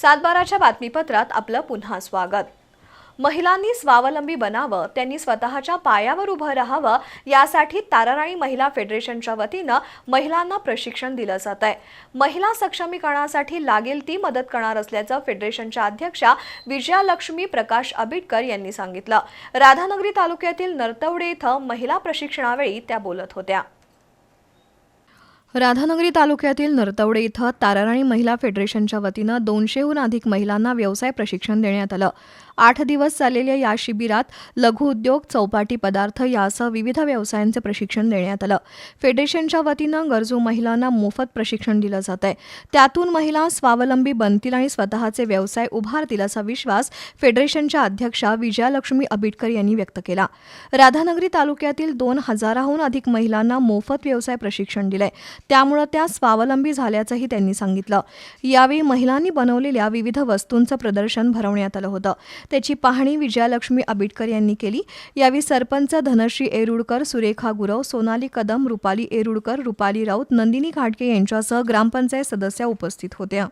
सातबाराच्या बातमीपत्रात आपलं पुन्हा स्वागत. महिलांनी स्वावलंबी बनावं त्यांनी स्वतःच्या पायावर उभं राहावं यासाठी ताराराणी महिला फेडरेशनच्या वतीनं महिलांना प्रशिक्षण दिलं जात आहे. महिला सक्षमीकरणासाठी लागेल ती मदत करणार असल्याचं फेडरेशनच्या अध्यक्षा विजयालक्ष्मी प्रकाश आबिटकर यांनी सांगितलं. राधानगरी तालुक्यातील नरतवडे इथं महिला प्रशिक्षणावेळी त्या बोलत होत्या. राधानगरी तालुक्यातील नरतवडे इथं ताराराणी महिला फेडरेशनच्या वतीनं दोनशेहून अधिक महिलांना व्यवसाय प्रशिक्षण देण्यात आलं. आठ दिवस चाललेल्या या शिबिरात लघुउद्योग चौपाटी पदार्थ यासह विविध व्यवसायांचे प्रशिक्षण देण्यात आलं. फेडरेशनच्या वतीनं गरजू महिलांना मोफत प्रशिक्षण दिलं जात आहे. त्यातून महिला स्वावलंबी बनतील आणि स्वतःचे व्यवसाय उभारतील असा विश्वास फेडरेशनच्या अध्यक्षा विजयालक्ष्मी अबिटकर यांनी व्यक्त केला. राधानगरी तालुक्यातील दोन हजाराहून अधिक महिलांना मोफत व्यवसाय प्रशिक्षण दिलंय. त्यामुळे त्या स्वावलंबी झाल्याचंही त्यांनी सांगितलं. यावेळी महिलांनी बनवलेल्या विविध वस्तूंचं प्रदर्शन भरवण्यात आलं होतं. त्याची पाहणी विजयालक्ष्मी आबिटकर यांनी केली. यावेळी सरपंच धनश्री एरुडकर सुरेखा गुरव सोनाली कदम रुपाली एरुडकर रुपाली राऊत नंदिनी घाटके यांच्यासह ग्रामपंचायत सदस्या उपस्थित होत्या.